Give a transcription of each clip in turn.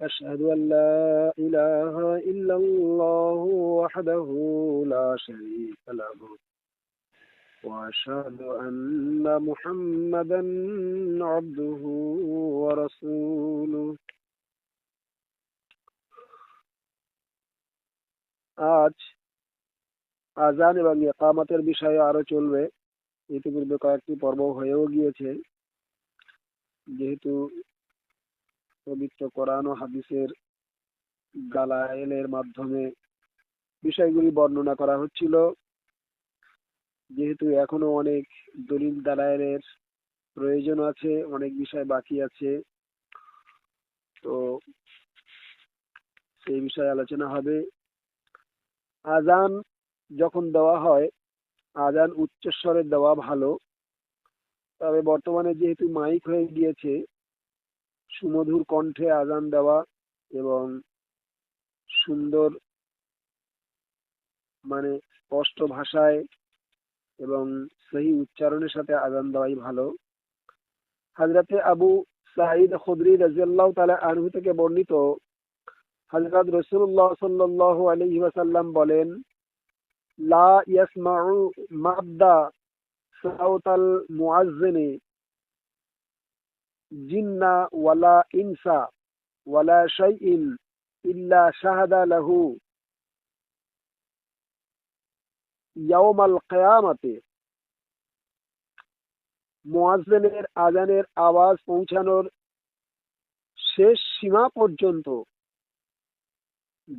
أشهد أن لا إله إلا الله وحده لا شريك له وأشهد أن محمدا عبده ورسوله আজ আজান এবং একামাতের বিষয়ে আরও চলবে ইতিপূর্বে কয়েকটি পর্ব হয়েও গিয়েছে যেহেতু পবিত্র কোরআন ও হাদিসের গালায়েলের মাধ্যমে বিষয়গুলি বর্ণনা করা হচ্ছিল। যেহেতু এখনও অনেক দলিল দালায়েলের প্রয়োজন আছে, অনেক বিষয় বাকি আছে, তো সেই বিষয়ে আলোচনা হবে। আজান যখন দেওয়া হয় আজান উচ্চস্বরে দেওয়া ভালো। তবে বর্তমানে যেহেতু মাইক হয়ে গিয়েছে সুমধুর কণ্ঠে আজান দেওয়া এবং সুন্দর মানে স্পষ্ট ভাষায় এবং সেই উচ্চারণের সাথে আজান দেওয়াই ভালো। হাজরাতে আবু সাঈদ খুদরি রাজিয়াল্লাহ তালা আনহু থেকে বর্ণিত হজরত রসুল্লাহ সাল্লাহ আলহি ওয়াসাল্লাম বলেন, লা ইয়াসমাউ মাদ্দা সাউতাল মুআজ্জিনি। জিন্না ওয়ালা ইনসা ওয়ালা শাইইন ইল্লা শাহাদা লাহু মুয়াজ্জিনের আজানের আওয়াজ পৌঁছানোর শেষ সীমা পর্যন্ত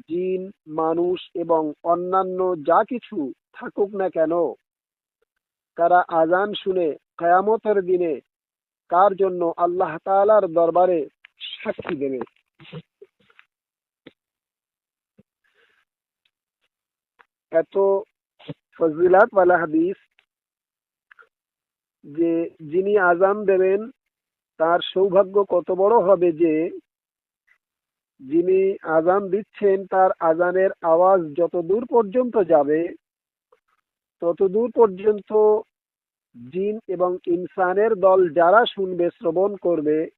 জিন, মানুষ এবং অন্যান্য যা কিছু থাকুক না কেন, তারা আজান শুনে কয়ামতের দিনে কার জন্য আল্লাহ তালার দরবারে সাক্ষী দেবে? এত ফজিলাত ওয়ালা হাদিস যে যিনি আজান দেবেন, তার সৌভাগ্য কত বড় হবে যে যিনি আজান দিচ্ছেন, তার আজানের আওয়াজ যত দূর পর্যন্ত যাবে তত দূর পর্যন্ত জিন এবং ইনসানের দল যারা শুনবে, শ্রবণ করবে,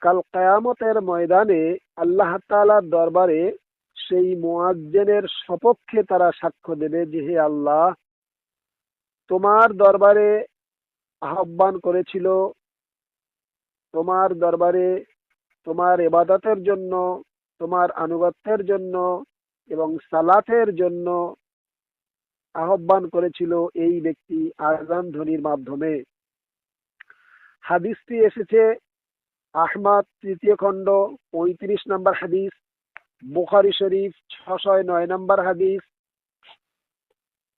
কাল কায়ামতের ময়দানে আল্লাহ তালার দরবারে সেই মোয়াজ্জেনের সপক্ষে তারা সাক্ষ্য দেবে যে হে আল্লাহ, তোমার দরবারে আহ্বান করেছিল, তোমার দরবারে তোমার এবাদতের জন্য, তোমার আনুগত্যের জন্য এবং সালাতের জন্য আহ্বান করেছিল এই ব্যক্তি আজান ধ্বনির মাধ্যমে। হাদিসটি এসেছে আহমাদ তৃতীয় খণ্ড, পঁয়ত্রিশ নম্বর হাদিস, বুখারি শরীফ ছশয় নয় নম্বর হাদিস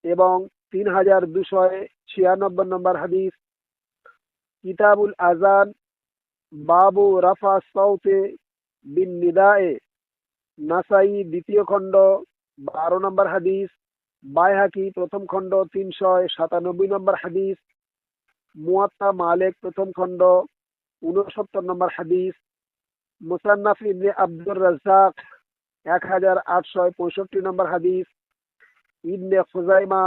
এবং তিন হাজার দুশয় ছিয়ানব্বই নম্বর হাদিস। কিতাবুল আজান বাবু রাফা সৌতে বিন নিদায়ে, নাসাই দ্বিতীয় খণ্ড, বারো নম্বর হাদিস। বাইহাকি, প্রথম খণ্ড, তিনশয় সাতানব্বই নম্বর হাদিস। মুয়াত্তা মালেক, প্রথম খণ্ড উনসত্তর নম্বর হাদিস। মুসান্নাফ ইবনে আব্দুর রাজ্জাক, এক হাজার আটশয় পঁয়ষট্টি নম্বর হাদিস। ইবনে খুজাইমা,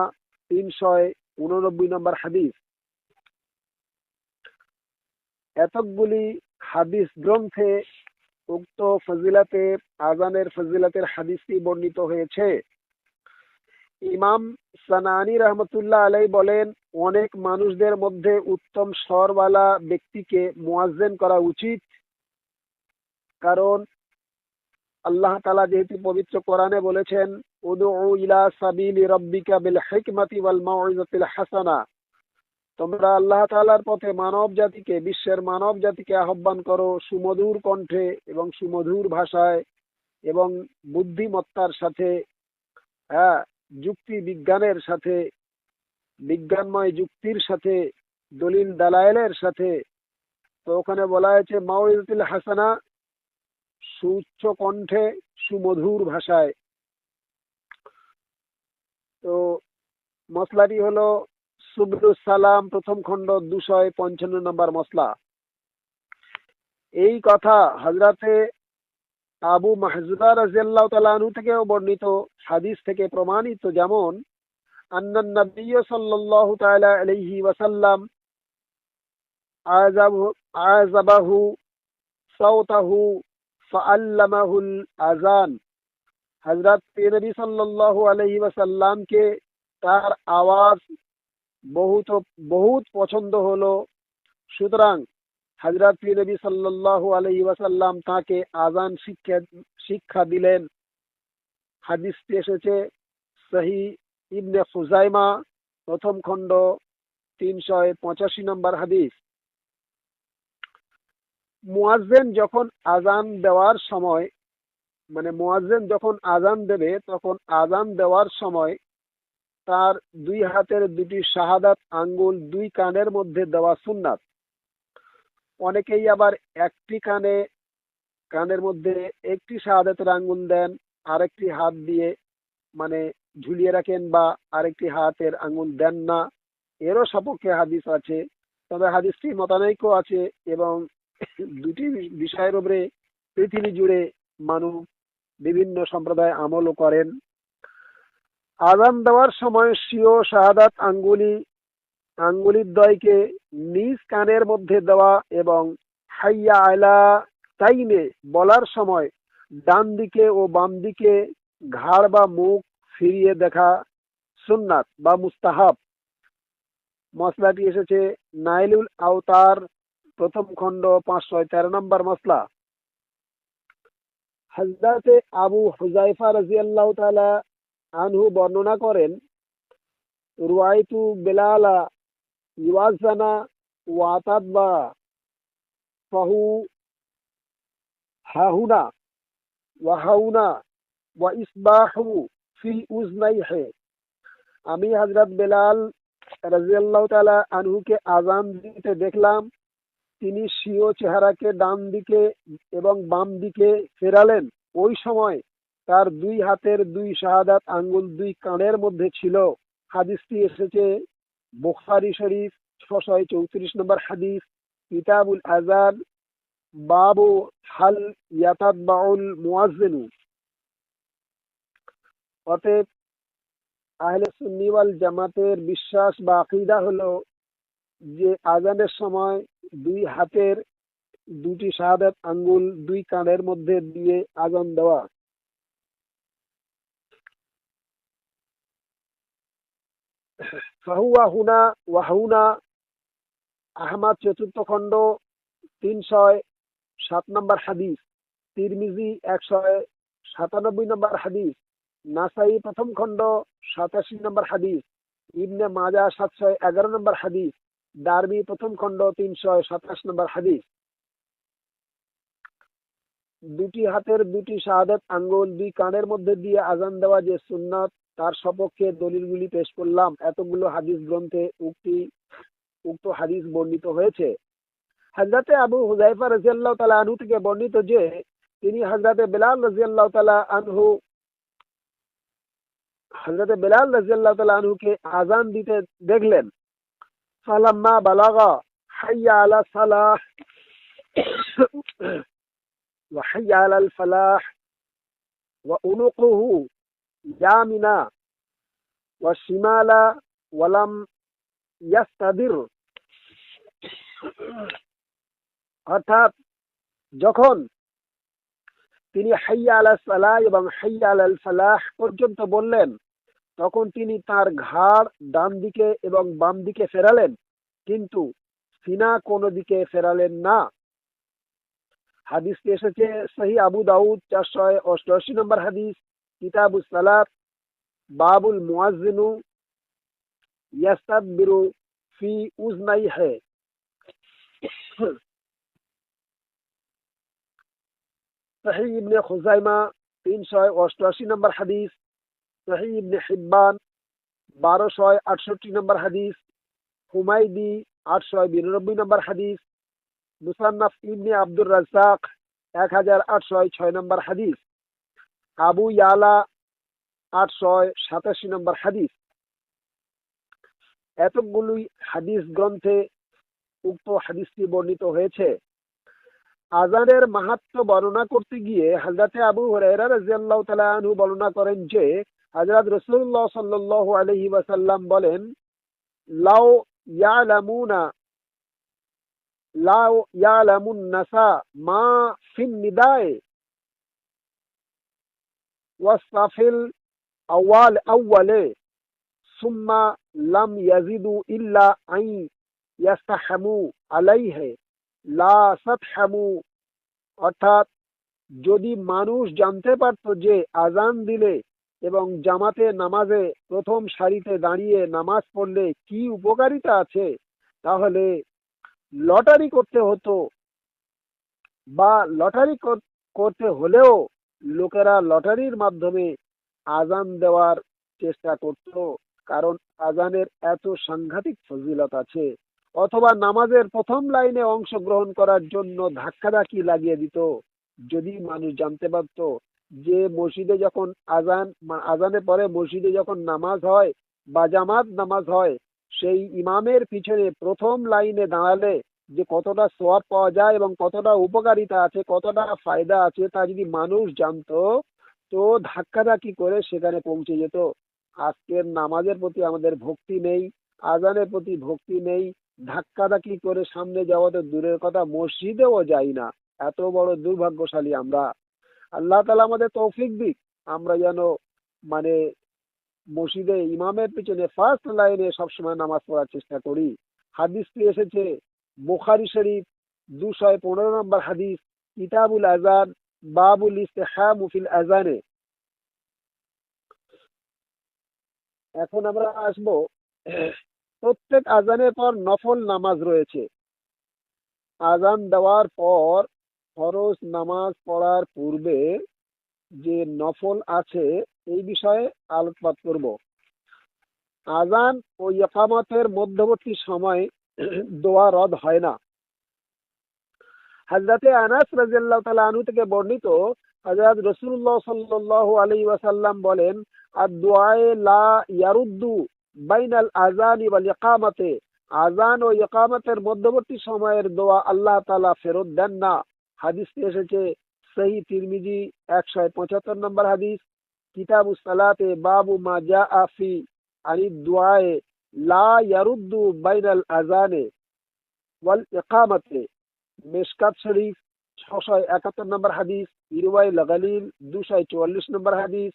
তিনশয় উননব্বই নম্বর হাদিস। এতকগুলি হাদিস গ্রন্থে উক্ত ফজিলাতের আজানের ফজিলাতের হাদিসটি বর্ণিত হয়েছে। ইমাম সানানি রহমতুল্লাহ আলাই বলেন, অনেক মানুষদের মধ্যে উত্তম স্বরওয়ালা ব্যক্তিকে মোয়াজ্জেন করা উচিত। কারণ আল্লাহ তালা যেহেতু পবিত্র কোরআনে বলেছেন হাসানা। তোমরা আল্লাহ পথে মানব জাতিকে, বিশ্বের মানব জাতিকে আহ্বান করো সুমধুর কণ্ঠে এবং সুমধুর ভাষায় এবং বুদ্ধিমত্তার সাথে হ্যাঁ যুক্তি বিজ্ঞানের সাথে, বিজ্ঞানময় যুক্তির সাথে, দলিল দালায়েলের সাথে, তো ওখানে বলা হয়েছে মাউইজুল হাসানা সুউচ্চ কণ্ঠে সুমধুর ভাষায়। তো মশলাটি হলো সুবরুল সালাম, প্রথম খণ্ড, দুশয় পঞ্চান্ন নম্বর মশলা এই কথা হজরতে আবু মাহজুদা রাজিয়াল্লাহ তালানু থেকেও বর্ণিত হাদিস থেকে প্রমাণিত যেমন আন্নান নবী সাল্লাল্লাহু তাআলা আলাইহি ওয়াসাল্লাম আযাবু আযাবাহু সাউতাহু ফাআল্লামাহুল আজান হযরত নবী সাল্লাল্লাহু আলাইহি ওয়াসাল্লামকে তার আওয়াজ বহুত বহুত পছন্দ হলো। সুতরাং হজরত নবী সাল্লাল্লাহু আলাইহি ওয়াসাল্লাম তাকে আজান শিক্ষা শিক্ষা দিলেন। হাদিসটি এসেছে সহি ইবনে খুজাইমা, প্রথম খণ্ড তিনশো পঁচাশি নম্বর হাদিস। মুয়াজ্জেন যখন আজান দেওয়ার সময় মানে মুয়াজ্জেন যখন আজান দেবে, তখন আজান দেওয়ার সময় তার দুই হাতের দুটি শাহাদাত আঙ্গুল দুই কানের মধ্যে দেওয়া সুন্নাত। অনেকেই আবার একটি কানে, কানের মধ্যে একটি শাহাদাতের আঙ্গুল দেন, আরেকটি হাত দিয়ে মানে ঝুলিয়ে রাখেন বা আরেকটি হাতের আঙ্গুল দেন না। এরও সপক্ষে হাদিস আছে। তবে হাদিসটি মতানৈক্য আছে এবং দুটি বিষয়ের উপরে পৃথিবী জুড়ে মানুষ বিভিন্ন সম্প্রদায় আমলও করেন। আজান দেওয়ার সময় স্বীয় শাহাদাত আঙ্গুলি আঙ্গুলির দয়কে নিজ কানের মধ্যে দেওয়া এবং হাইয়া আয়লা তাইনে বলার সময় ডান দিকে ও বাম দিকে ঘাড় বা মুখ ফিরিয়ে দেখা সুন্নাত বা মুস্তাহাব। মশলাটি এসেছে নাইলুল আওতার প্রথম খণ্ড পাঁচশো তেরো নম্বর মশলা হজরতে আবু হুজাইফা রাজিয়াল্লাহ তালা আনহু বর্ণনা করেন রুয়াইতু বেলালা ওয়াতাদবা ফাহু হাহুনা ওয়াহাউনা ওয়া ইসবাহু ফি উজনাইহে আমি হজরত বেলাল রাজিয়াল্লাহ তালা আনহুকে আজান দিতে দেখলাম, তিনি স্বীয় চেহারাকে ডান দিকে এবং বাম দিকে ফেরালেন। ওই সময় তার দুই হাতের দুই শাহাদাত আঙ্গুল দুই কানের মধ্যে ছিল। হাদিসটি এসেছে বুখারি শরীফ ছশয় চৌত্রিশ নম্বর হাদিস, কিতাবুল আজান বাবু হাল ইয়াতাদ বাউল মুয়াজ্জিনু। অতএব আহলে সুন্নি ওয়াল জামাতের বিশ্বাস বা আকিদা হলো যে আজানের সময় দুই হাতের দুটি শাহাদাত আঙ্গুল দুই কানের মধ্যে দিয়ে আজান দেওয়া। ওয়াহুনা, আহমাদ চতুর্থ খণ্ড সাত নম্বর হাদিস, তিরমিজি সাতানব্বই নম্বর হাদিস, নাসাই প্রথম খণ্ড, সাতাশি নম্বর হাদিস, ইবনে মাজা এগারো নম্বর হাদিস ডারবি প্রথম খণ্ড তিনশো সাতাশ নম্বর হাদিস। দুটি হাতের দুটি শাহাদাত আঙ্গুল দুই কানের মধ্যে দিয়ে আজান দেওয়া যে সুন্নাত তার সপক্ষে দলিলগুলি পেশ করলাম এতগুলো হাদিস গ্রন্থে উক্তি উক্ত হাদিস বর্ণিত হয়েছে হাজরাতে আবু হুজাইফা রাজিয়াল্লাহ তালা আনহু থেকে বর্ণিত যে তিনি হাজরাতে বেলাল রাজিয়াল্লাহ তালা আনহু হজরত বেলাল রাজিয়াল্লাহ তালা আনহুকে আজান দিতে দেখলেন ফালাম্মা বালাগা হাইয়া আলা সালাহ وحي على الفلاح وأنقه ইয়ামিনা ওয়া শিমালা ওয়ালাম ইয়াস্তাদির। অর্থাৎ যখন তিনি হাইয়া আলা সালাহ এবং হাইয়া আল সালাহ পর্যন্ত বললেন, তখন তিনি তার ঘাড় ডান দিকে এবং বাম দিকে ফেরালেন, কিন্তু সিনা কোনো দিকে ফেরালেন না। হাদিসটি এসেছে সহি আবু দাউদ চারশো অষ্টআশি নম্বর হাদিস। কিতাবু সালাত বাবুল মুয়াজ্জিনু ইয়াস্তাদবিরু ফি উজনাই হে সহি ইবনে খুজাইমা তিনশো অষ্টআশি নম্বর হাদিস। সহি ইবনে হিব্বান বারোশো আটষট্টি নম্বর হাদিস। হুমাইদি আটশো বিরানব্বই নম্বর হাদিস। মুসান্নাফ ইবনে আব্দুর রাজ্জাক, এক হাজার আটশো ছয় নম্বর হাদিস। আবু ইয়ালা আটশো সাতাশি নম্বর হাদিস। এতগুলোই হাদিস গ্রন্থে উক্ত হাদিসটি বর্ণিত হয়েছে। আজানের মাহাত্ম বর্ণনা করতে গিয়ে হাজরাতে আবু হরাইরা রাজিয়াল্লাহ তালা বর্ণনা করেন যে হাজরাত রসুল্লাহ সাল্লাহ আলহি ওয়াসাল্লাম বলেন লাও ইয়ালামুনা লাও ইয়ালামুন নাসা মা ফিন নিদায়ে। ওয়াসাফিল আওয়াল আউয়ালে সুম্মা লাম ইয়াজিদু ইল্লা আই ইয়াস্তাহামু আলাইহে লা সাতহামু অর্থাৎ যদি মানুষ জানতে পারত যে আজান দিলে এবং জামাতে নামাজে প্রথম সারিতে দাঁড়িয়ে নামাজ পড়লে কি উপকারিতা আছে, তাহলে লটারি করতে হতো বা লটারি করতে হলেও লোকেরা লটারির মাধ্যমে আজান দেওয়ার চেষ্টা করত, কারণ আজানের এত সাংঘাতিক ফজিলত আছে। অথবা নামাজের প্রথম লাইনে অংশগ্রহণ করার জন্য ধাক্কাধাক্কি লাগিয়ে দিত। যদি মানুষ জানতে পারত যে মসজিদে যখন আজান আজানের পরে মসজিদে যখন নামাজ হয় বা জামাত নামাজ হয়, সেই ইমামের পিছনে প্রথম লাইনে দাঁড়ালে যে কতটা সোয়াব পাওয়া যায় এবং কতটা উপকারিতা আছে, কতটা ফায়দা আছে তা যদি মানুষ জানতো, তো ধাক্কাধাক্কি করে সেখানে পৌঁছে যেত। আজকের নামাজের প্রতি আমাদের ভক্তি নেই, আজানের প্রতি ভক্তি নেই, ধাক্কাধাক্কি করে সামনে যাওয়া তো দূরের কথা, মসজিদেও যাই না। এত বড় দুর্ভাগ্যশালী আমরা। আল্লাহ তালা আমাদের তৌফিক দিক। আমরা যেন মানে মসজিদে ইমামের পিছনে ফার্স্ট লাইনে সবসময় নামাজ পড়ার চেষ্টা করি। হাদিসটি এসেছে বুখারি শরীফ দুশয় পনেরো নম্বর হাদিস, কিতাবুল আজান বাবুল ইস্তেহাম ফিল আজানে এখন আমরা আসব, প্রত্যেক আজানের পর নফল নামাজ রয়েছে। আজান দেওয়ার পর ফরজ নামাজ পড়ার পূর্বে যে নফল আছে, এই বিষয়ে আলোকপাত করব। আজান ও ইকামতের মধ্যবর্তী সময় দোয়া রদ হয় না। হাজরাতে আনাস রাজিয়াল্লাহ তালা আনু থেকে বর্ণিত হাজরাত রসুল্লাহ সাল্লাহ আলী ওয়াসাল্লাম বলেন আর দোয়ায়ে লা ইয়ারুদ্দু বাইনাল আজান ওয়াল ইকামাতে। আজান ও ইকামতের মধ্যবর্তী সময়ের দোয়া আল্লাহ তালা ফেরত দেন না। হাদিসটি এসেছে সহি তিরমিজি একশো পঁচাত্তর নম্বর হাদিস। কিতাবু সালাতে বাবু মা জা আফি আনি দোয়ায়ে লা ইয়ারুদ্দু বাইনাল আজানে ওয়াল ইকামাতে। মেশকাত শরীফ, ছশয় একাত্তর নম্বর হাদিস ইরওয়াই লাগালিল দুশয় চুয়াল্লিশ নম্বর হাদিস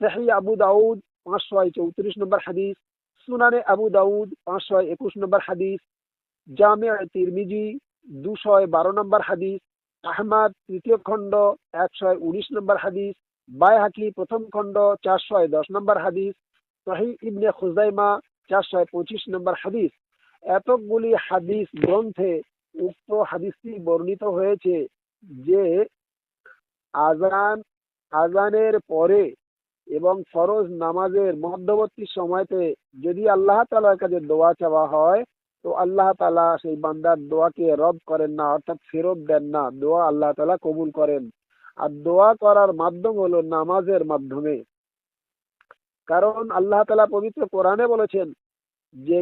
সাহি আবু দাউদ, পাঁচশয় চৌত্রিশ নম্বর হাদিস, সুনানে আবু দাউদ, পাঁচশয় একুশ নম্বর হাদিস জামে তিরমিজি, দুশয় বারো নম্বর হাদিস, আহমাদ তৃতীয় খণ্ড, একশয় উনিশ নম্বর হাদিস, বায়হাকি প্রথম খণ্ড, চারশয় দশ নম্বর হাদিস সহি ইবনে খুজাইমা চারশয় পঁচিশ নম্বর হাদিস। এতগুলি হাদিস গ্রন্থে উক্ত হাদিসটি বর্ণিত হয়েছে যে আজান আজানের পরে এবং ফরজ নামাজের মধ্যবর্তী সময়তে যদি আল্লাহ তালার কাছে দোয়া চাওয়া হয়, তো আল্লাহ তালা সেই বান্দার দোয়াকে রদ করেন না, অর্থাৎ ফেরত দেন না। দোয়া আল্লাহ তালা কবুল করেন। আর দোয়া করার মাধ্যম হলো নামাজের মাধ্যমে। কারণ আল্লাহ তালা পবিত্র কোরআনে বলেছেন যে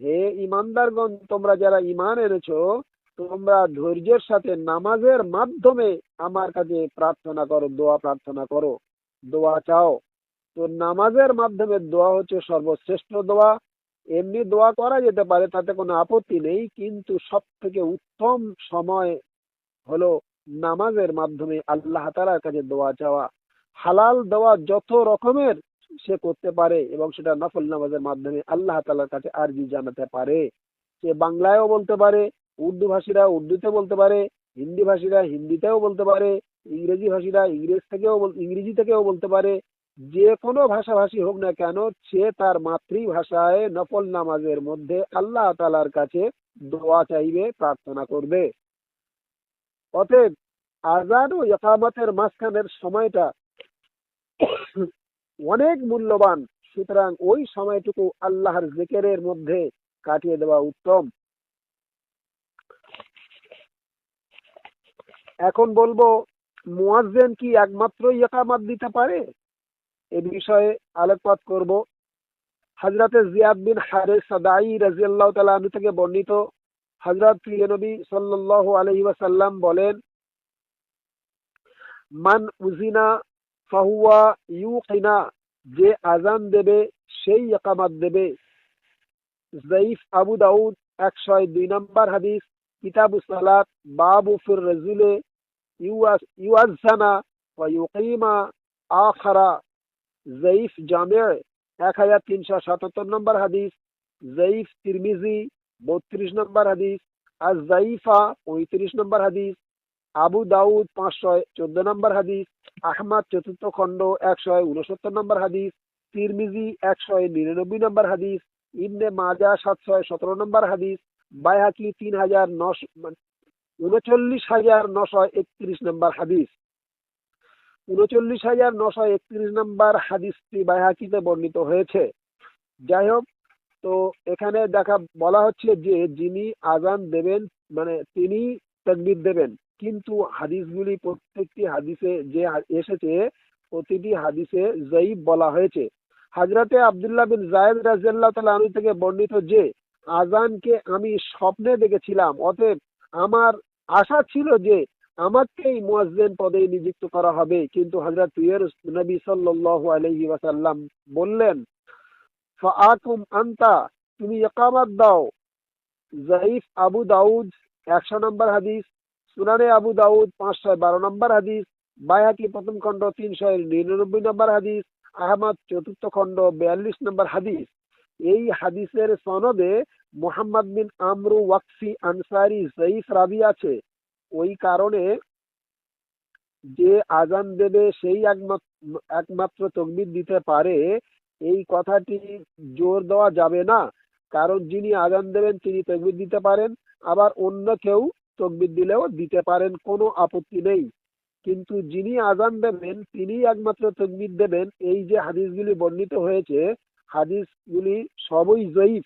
হে ঈমানদারগণ, তোমরা যারা ঈমান এনেছো, তোমরা ধৈর্যের সাথে নামাজের মাধ্যমে আমার কাছে প্রার্থনা করো, দোয়া প্রার্থনা করো, দোয়া চাও। তো নামাজের মাধ্যমে দোয়া হচ্ছে সর্বশ্রেষ্ঠ দোয়া। এমনি দোয়া করা যেতে পারে, তাতে কোনো আপত্তি নেই, কিন্তু সব থেকে উত্তম সময় হলো নামাজের মাধ্যমে আল্লাহ তালার কাছে দোয়া চাওয়া, হালাল দেওয়া যত রকমের সে করতে পারে এবং সেটা নফল নামাজের মাধ্যমে আল্লাহ তালার কাছে আরজি জানাতে পারে। সে বাংলায়ও বলতে পারে উর্দু ভাষীরা উর্দুতে বলতে পারে হিন্দি ভাষীরা হিন্দিতেও বলতে পারে ইংরেজি ভাষীরা ইংরেজ থেকেও ইংরেজি থেকেও বলতে পারে। যে কোনো ভাষাভাষী হোক না কেন, সে তার মাতৃভাষায় নফল নামাজের মধ্যে আল্লাহ তালার কাছে দোয়া চাইবে, প্রার্থনা করবে। অতএব আজান ও ইকামতের মাঝখানের সময়টা অনেক মূল্যবান। সুতরাং ওই সময়টুকু আল্লাহর জেকেরের মধ্যে কাটিয়ে দেওয়া উত্তম। এখন বলব, মুয়াজ্জেন কি একমাত্র ইকামাত দিতে পারে? এ বিষয়ে আলোকপাত করব। হজরতে জিয়াদ বিন হারেস সাদাই রাজিয়াল্লাহ তালা থেকে বর্ণিত হজরত প্রিয় নবী সাল্লাহ আলহি ওয়াসাল্লাম বলেন, মান উজিনা ফাহুয়া ইউকিনা, যে আজান দেবে সেই একামাত দেবে। জঈফ আবু দাউদ একশো দুই নম্বর হাদিস, কিতাবু সালাত, বাবু ফির রাজুলে ইউয়াজানা ওয়া ইউকিমা আখারা। জয়ীফ জামে এক হাজার তিনশো সাতাত্তর নম্বর হাদিস জয়ীফ তিরমিজি বত্রিশ নম্বর হাদিস আর জাইফা পঁয়ত্রিশ নম্বর হাদিস, আবু দাউদ পাঁচশো চোদ্দ নম্বর হাদিস, আহমদ চতুর্থ খণ্ড একশো উনসত্তর নম্বর হাদিস, তিরমিজি একশো নিরানব্বই নম্বর হাদিস, ইবনে মাজা সাতশো সতেরো নম্বর হাদিস বাইহাকি তিন হাজার নশো উনচল্লিশ হাজার নশো একত্রিশ নম্বর হাদিস। উনচল্লিশ হাজার নশো একত্রিশ নম্বর হাদিসটি বাইহাকিতে বর্ণিত হয়েছে। যাই হোক তো এখানে দেখা, বলা হচ্ছে যে যিনি আজান দেবেন মানে তিনি তকবির দেবেন। কিন্তু হাদিসগুলি, প্রত্যেকটি হাদিসে যে এসেছে, প্রতিটি হাদিসে জয়ীব বলা হয়েছে। হাজরাতে আবদুল্লাহ বিন জায়েদ রাজিয়াল্লাহ তালা আমি থেকে বর্ণিত যে, আজানকে আমি স্বপ্নে দেখেছিলাম, অতএব আমার আশা ছিল যে আমাকেই মুয়াজ্জেন পদে নিযুক্ত করা হবে। কিন্তু হজরত নবী সাল্লাল্লাহু আলাইহি ওয়াসাল্লাম বললেন তুমি দাও। জাইফ আবু দাউদ, একশো নম্বর হাদিস। সুনানে আবু দাউদ, পাঁচশো বারো নম্বর হাদিস। বায়াকি প্রথম খণ্ড, তিনশো নিরানব্বই নম্বর হাদিস। আহমদ চতুর্থ খণ্ড, বিয়াল্লিশ নম্বর হাদিস। এই হাদিসের সনদে মোহাম্মদ বিন আমরু ওয়াকফি আনসারি জয়ীফ রাবি আছে। ওই কারণে যে আজান দেবে, সেই একমাত্র তকবির দিতে পারে এই কথাটি জোর দেওয়া যাবে না। কারণ যিনি আজান দেবেন, তিনি তকবির দিতে পারেন। আবার অন্য কেউ তকবির দিলেও দিতে পারেন, কোনো আপত্তি নেই। কিন্তু যিনি আজান দেবেন তিনি একমাত্র তকবির দেবেন। এই যে হাদিসগুলি বর্ণিত হয়েছে, হাদিসগুলি সবই জয়ীফ।